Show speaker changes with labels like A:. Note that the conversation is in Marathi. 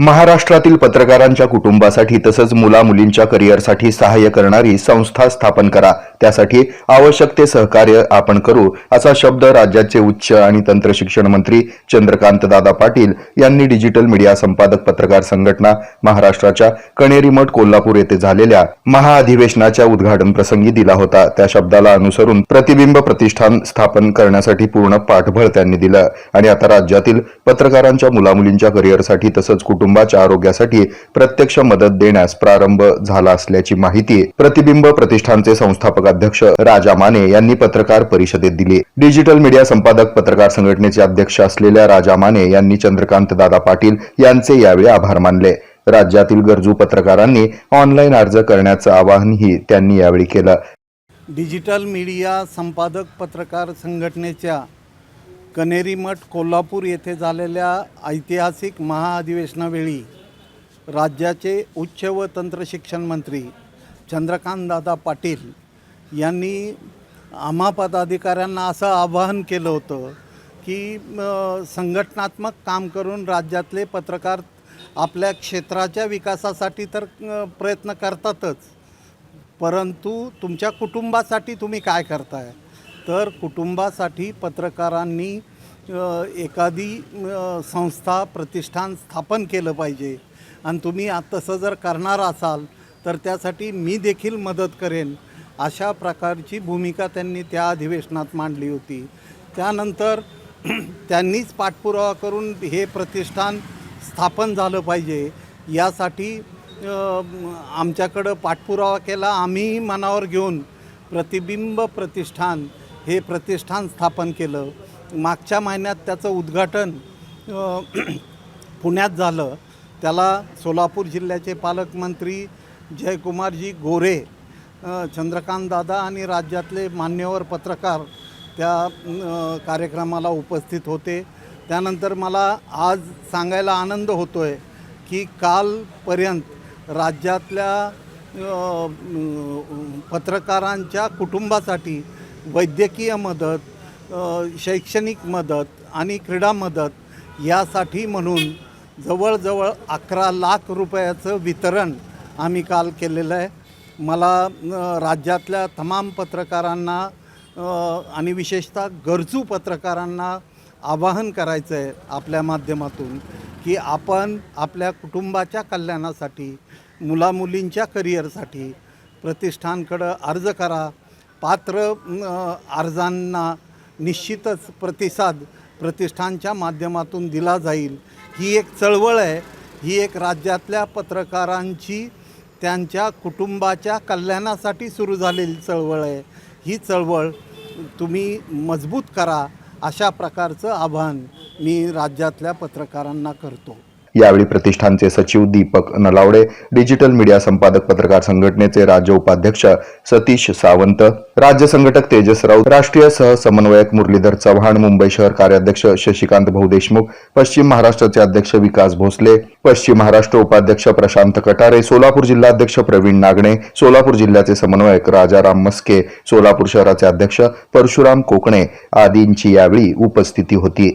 A: महाराष्ट्रातील पत्रकारांच्या कुटुंबासाठी तसंच मुला मुलींच्या करिअरसाठी सहाय्य करणारी संस्था स्थापन करा. त्यासाठी आवश्यक ते सहकार्य आपण करू असा शब्द राज्याचे उच्च आणि तंत्रशिक्षण मंत्री चंद्रकांत दादा पाटील यांनी डिजिटल मीडिया संपादक पत्रकार संघटना महाराष्ट्राच्या कणेरी मठ कोल्हापूर येथे झालेल्या महाअधिवेशनाच्या उद्घाटन प्रसंगी दिला होता. त्या शब्दाला अनुसरून प्रतिबिंब प्रतिष्ठान स्थापन करण्यासाठी पूर्ण पाठबळ त्यांनी दिलं. आणि आता राज्यातील पत्रकारांच्या मुलामुलींच्या करिअरसाठी तसंच कुटुंब कुटुंबाच्या आरोग्यासाठी प्रत्यक्ष मदत देण्यास प्रारंभ झाला असल्याची माहिती प्रतिबिंब प्रतिष्ठानचे संस्थापक अध्यक्ष राजा माने यांनी पत्रकार परिषदेत दिली. डिजिटल मीडिया संपादक पत्रकार संघटनेचे अध्यक्ष असलेल्या राजा माने यांनी चंद्रकांत दादा पाटील यांचे यावेळी आभार मानले. राज्यातील गरजू पत्रकारांनी ऑनलाईन अर्ज करण्याचं आवाहनही त्यांनी यावेळी केलं.
B: डिजिटल मीडिया संपादक पत्रकार संघटनेच्या कनेरी मठ कोल्हापूर येथे झालेल्या ऐतिहासिक महाअधिवेशनावेळी राज्याचे उच्च व तंत्रशिक्षण मंत्री चंद्रकांतदादा पाटील यांनी आम्हा पदाधिकाऱ्यांना असं आवाहन केलं होतं की संघटनात्मक काम करून राज्यातले पत्रकार आपल्या क्षेत्राच्या विकासासाठी तर प्रयत्न करतातच. परंतु तुमच्या कुटुंबासाठी तुम्ही काय करताय? तर कुटुंबासाठी पत्रकारांनी एखादी संस्था प्रतिष्ठान स्थापन केलं पाहिजे. आणि तुम्ही आ- तसं जर करणार असाल तर त्यासाठी मी देखील मदत करेन. अशा प्रकारची भूमिका त्यांनी त्या अधिवेशनात मांडली होती. त्यानंतर त्यांनीच पाठपुरावा करून हे प्रतिष्ठान स्थापन झालं पाहिजे. यासाठी आमच्याकडं पाठपुरावा केला आम्ही मनावर घेऊन प्रतिबिंब प्रतिष्ठान हे प्रतिष्ठान स्थापन केलं. मागच्या महिन्यात त्याचं उद्घाटन पुण्यात झालं. त्याला सोलापूर जिल्ह्याचे पालकमंत्री जयकुमारजी गोरे चंद्रकांत दादा आणि राज्यातले मान्यवर पत्रकार त्या कार्यक्रमाला उपस्थित होते. त्यानंतर मला आज सांगायला आनंद होतो आहे की कालपर्यंत राज्यातल्या पत्रकारांच्या कुटुंबासाठी वैद्यकीय मदत शैक्षणिक मदत आणि क्रीडा मदत यासाठी म्हणून जवळजवळ अकरा लाख रुपयाचं वितरण आम्ही काल केलेलं आहे. मला राज्यातल्या तमाम पत्रकारांना आणि विशेषतः गरजू पत्रकारांना आवाहन करायचं आहे आपल्या माध्यमातून की आपण आपल्या कुटुंबाच्या कल्याणासाठी मुलामुलींच्या करिअरसाठी प्रतिष्ठानकडं अर्ज करा पात्र अर्जांना निश्चितच प्रतिसाद प्रतिष्ठानच्या माध्यमातून दिला जाईल. ही एक चळवळ आहे. ही एक राज्यातल्या पत्रकारांची त्यांच्या कुटुंबाच्या कल्याणासाठी सुरू झालेली चळवळ आहे. ही चळवळ तुम्ही मजबूत करा अशा प्रकारचं आव्हान मी राज्यातल्या पत्रकारांना करतो.
A: यावेळी प्रतिष्ठानचे सचिव दीपक नलावडे डिजिटल मीडिया संपादक पत्रकार संघटनेचे राज्य उपाध्यक्ष सतीश सावंत राज्य संघटक तेजस राऊत राष्ट्रीय सहसमन्वयक मुरलीधर चव्हाण मुंबई शहर कार्याध्यक्ष शशिकांत भाऊ देशमुख पश्चिम महाराष्ट्राचे अध्यक्ष विकास भोसले पश्चिम महाराष्ट्र उपाध्यक्ष प्रशांत कटारे सोलापूर जिल्हाध्यक्ष प्रवीण नागणे सोलापूर जिल्ह्याचे समन्वयक राजाराम मस्के सोलापूर शहराचे अध्यक्ष परशुराम कोकणे आदींची यावेळी उपस्थिती होती.